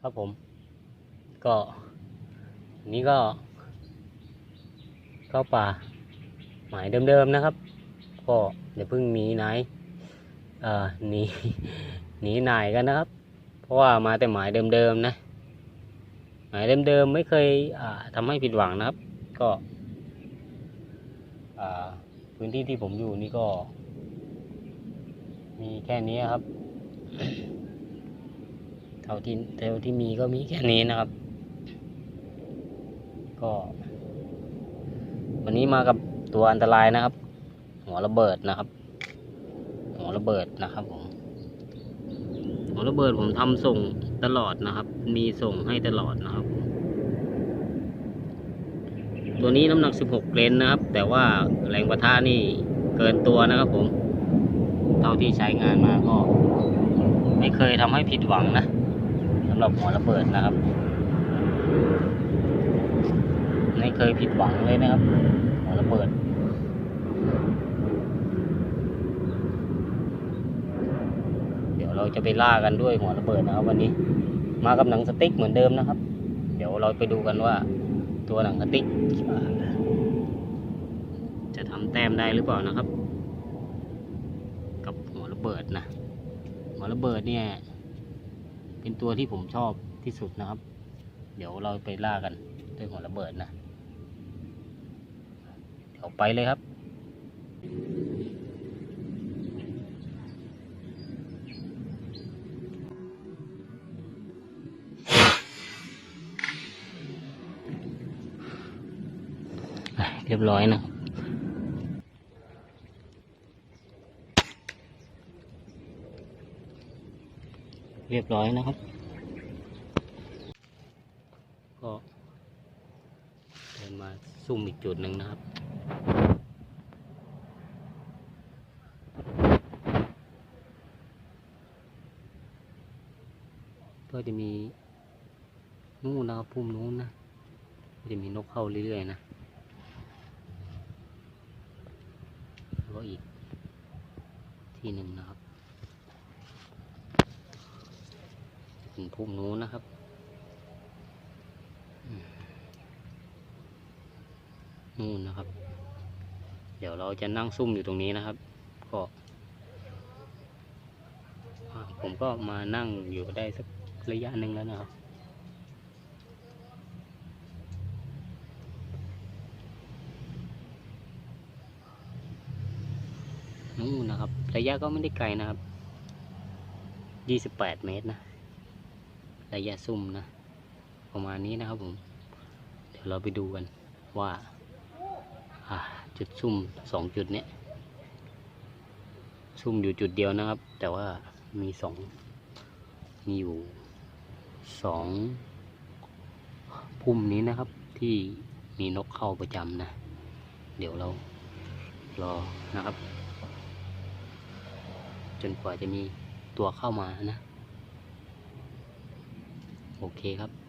ครับผม ก็นี้ก็ เข้าป่า หมายเดิมๆนะครับ ก็อย่าเพิ่งหนีไหนเอ่อหนีหนีนายกันนะครับ เพราะว่ามาแต่หมายเดิมๆนะ หมายเดิมๆไม่เคยอ่าทำให้ผิดหวังนะครับ ก็พื้นที่ที่ผมอยู่นี่ก็ มีแค่นี้ครับาที่เท่าที่มีก็มีแค่นี้นะครับ ก็ วันนี้มากับตัวอันตรายนะครับ หัวระเบิดนะครับ หัวระเบิดนะครับผมหัวระเบิดผมทำส่งตลอดนะครับ มีส่งให้ตลอดนะครับ ตัวนี้น้ำหนัก 16 เลนนะครับ แต่ว่าแรงประทะนี่เกินตัวนะครับผม เท่าที่ใช้งานมาก็ไม่เคยทำให้ผิดหวังนะ สำหรับหัวระเบิดนะครับไม่เคยผิดหวังเลยนะครับ หัวระเบิดเดี๋ยวเราจะไปล่ากันด้วยหัวระเบิดนะครับวันนี้ มากับหนังสติ๊กเหมือนเดิมนะครับ เดี๋ยวเราไปดูกันว่า ตัวหนังสติ๊กจะทำแต้มได้หรือเปล่านะครับ กับหัวระเบิดนะหัวระเบิดเนี่ย เป็นตัวที่ผมชอบที่สุดนะครับ เดี๋ยวเราไปล่ากันด้วยหัวระเบิดนะ เดี๋ยวไปเลยครับเรียบร้อยนะครับ เรียบร้อยนะครับ ก็เดินมาซุ่มอีกจุดหนึ่งนะครับก็จะมีนู่นนะครับพุ่มนู้นนะจะมีนกเข้าเรื่อยๆนะแล้วก็อีกที่หนึ่งนะครับ ถึง พุ่มนู้นนะครับนู่นนะครับ เดี๋ยวเราจะนั่งซุ่มอยู่ตรงนี้นะครับ ก็ผมก็มานั่งอยู่ได้สักระยะหนึ่งแล้วนะครับนู่นนะครับ ระยะก็ไม่ได้ไกลนะครับยี่สิบแปดเมตรนะ ระยะซุ่มนะ ประมาณนี้นะครับผม เดี๋ยวเราไปดูกันว่าจุดซุ่มสองจุดเนี้ยซุ่มอยู่จุดเดียวนะครับ แต่ว่ามีสองมีอยู่สองพุ่มนี้นะครับ ที่มีนกเข้าประจำนะ เดี๋ยวเรารอนะครับ จนกว่าจะมีตัวเข้ามานะ โอเคครับ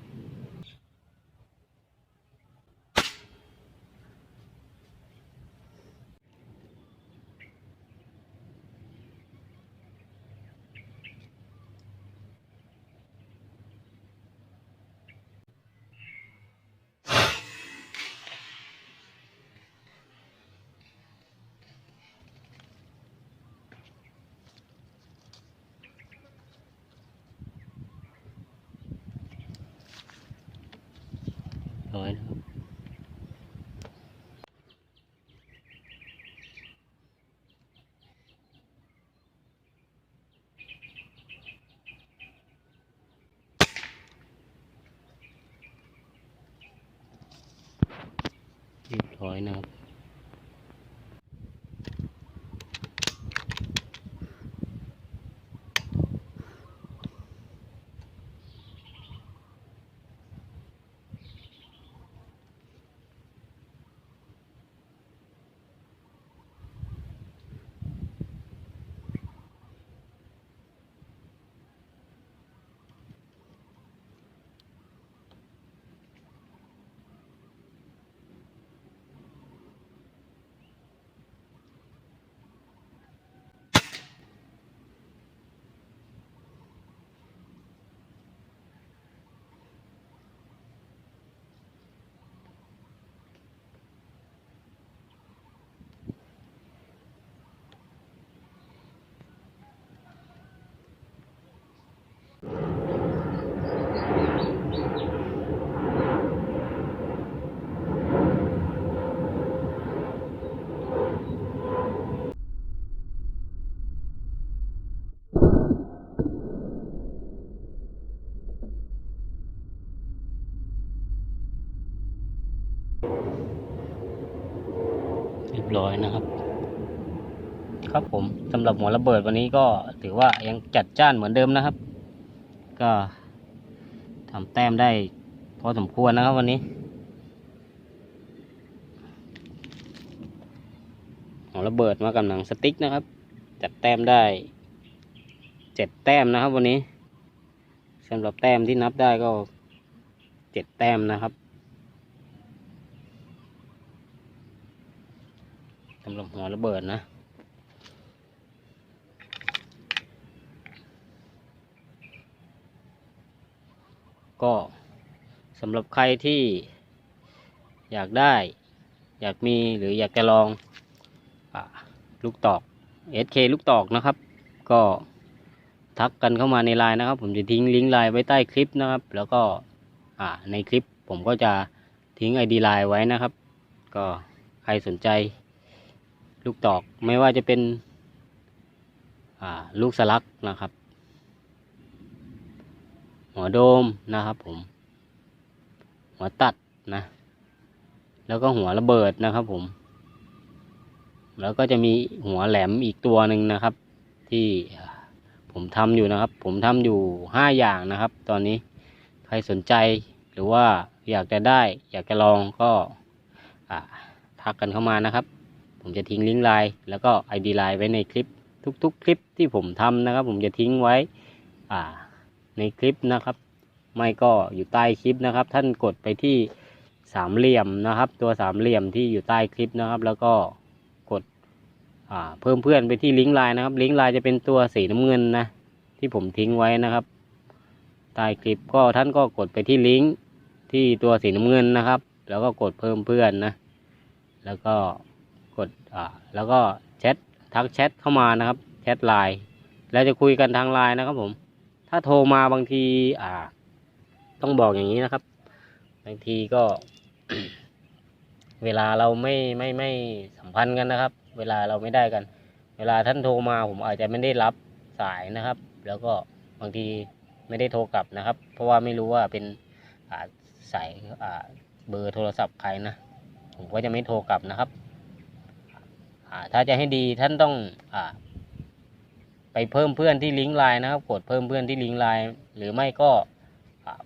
ร้อยนะครับเรียบร้อยนะครับ เร้อยนะครับ ครับผมสำหรับหัวระเบิดวันนี้ก็ถือว่ายังจัดจ้านเหมือนเดิมนะครับ ก็ทำแต้มได้พอสมควรนะครับวันนี้หัวระเบิดมากับหนังสติ๊กนะครับ จัดแต้มได้เจ็ดแต้มนะครับวันนี้สำหรับแต้มที่นับได้ก็เจ็ดแต้มนะครับ สำหรับหัวระเบิดนะ ก็สำหรับใครที่อยากได้ อยากมีหรืออยากจะลองอลูกตอก SK ลูกตอกนะครับ ก็ทักกันเข้ามาในไลน์นะครับ ผมจะทิ้งลิงก์ไลน์ไว้ใต้คลิปนะครับ แล้วก็ในคลิปผมก็จะทิ้ง ID ไลน์ไว้นะครับ ก็ใครสนใจ ลูกตอกไม่ว่าจะเป็นลูกสลักนะครับหัวโดมนะครับผม หัวตัดนะ แล้วก็หัวระเบิดนะครับผม แล้วก็จะมีหัวแหลมอีกตัวหนึ่งนะครับ ที่ผมทำอยู่นะครับ ผมทำอยู่ห้าอย่างนะครับ ตอนนี้ใครสนใจหรือว่าอยากจะได้ อยากจะลองก็อ่าทักกันเข้ามานะครับ ผมจะทิ้งลิงก์ไลน์แล้วก็ ID ไลน์ไว้ในคลิปทุกๆ คลิปที่ผมทำนะครับ ผมจะทิ้งไว้อ่าในคลิปนะครับ ไม่ก็อยู่ใต้คลิปนะครับ ท่านกดไปที่สามเหลี่ยมนะครับ ตัวสามเหลี่ยมที่อยู่ใต้คลิปนะครับ แล้วก็กดอ่าเพิ่มเพื่อนไปที่ลิงก์ไลน์นะครับ ลิงก์ไลน์จะเป็นตัวสีน้ำเงินนะที่ผมทิ้งไว้นะครับใต้คลิปก็ท่านก็กดไปที่ลิงก์ที่ตัวสีน้ำเงินนะครับ แล้วก็กดเพิ่มเพื่อนนะ แล้วก็ ดอ่าแล้วก็แชททักแชทเข้ามานะครับแชทไลน์แล้วจะคุยกันทางไลน์นะครับ ผม ถ้าโทรมาบางที อ่า ต้องบอกอย่างนี้นะครับ บางทีก็ เวลาเราไม่ไม่ไม่สัมพันธ์กันนะครับ เวลาเราไม่ได้กัน เวลาท่านโทรมาผมอาจจะไม่ได้รับสายนะครับ แล้วก็บางทีไม่ได้โทรกลับนะครับ เพราะว่าไม่รู้ว่าเป็นสายเบอร์โทรศัพท์ใครนะ ผมก็จะไม่โทรกลับนะครับ ถ้าจะให้ดีท่านต้องอไปเพิ่มเพื่อนที่ลิงก์ไลน์นะครับกดเพิ่มเพื่อนที่ลิงก์ไลน์หรือไม่ก็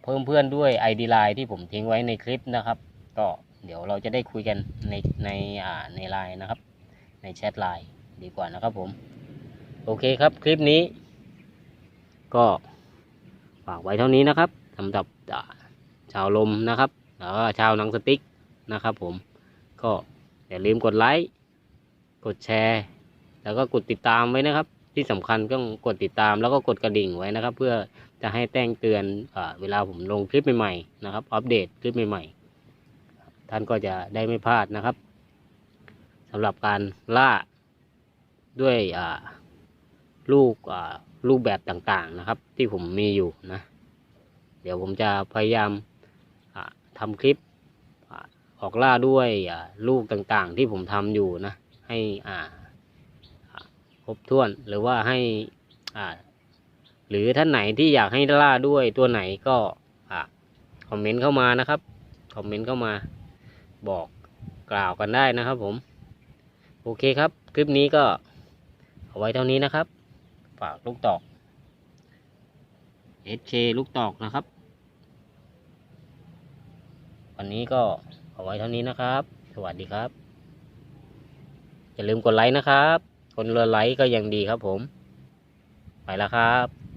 เพิ่มเพื่อนด้วย ID ไลน์ที่ผมทิ้งไว้ในคลิปนะครับ ก็เดี๋ยวเราจะได้คุยกันในในในไลน์นะครับ ในแชทไลน์ดีกว่านะครับผม โอเคครับคลิปนี้ ก็ฝากไว้เท่านี้นะครับสำหรับชาวลมนะครับแล้วก็ชาวนังสติ๊กนะครับผมก็อย่าลืมกดไลค์ กดแชร์ แล้วก็กดติดตามไว้นะครับ ที่สำคัญก็กดติดตามแล้วก็กดกระดิ่งไว้นะครับ เพื่อจะให้แจ้งเตือนอเวลาผมลงคลิปใหม่ๆนะครับ อัปเดตคลิปใหม่ๆ ท่านก็จะได้ไม่พลาดนะครับสำหรับการล่าด้วยลูกรูปแบบต่างๆนะครับ ที่ผมมีอยู่นะ เดี๋ยวผมจะพยายามอ่าทำคลิปออกล่าด้วยลูกต่างๆ ที่ผมทำอยู่นะ ให้อ่าครบถ้วนหรือว่าให้อ่าหรือท่านไหนที่อยากให้ล่าด้วยตัวไหนก็อ่าคอมเมนต์เข้ามานะครับคอมเมนต์เข้ามาบอกกล่าวกันได้นะครับผม โอเคครับ คลิปนี้ก็เอาไว้เท่านี้นะครับ ฝากลูกตอก SK ลูกตอกนะครับ วันนี้ก็เอาไว้เท่านี้นะครับ สวัสดีครับ อย่าลืมกดไลค์นะครับ คนละไลค์ก็ยังดีครับผม ไปแล้วครับ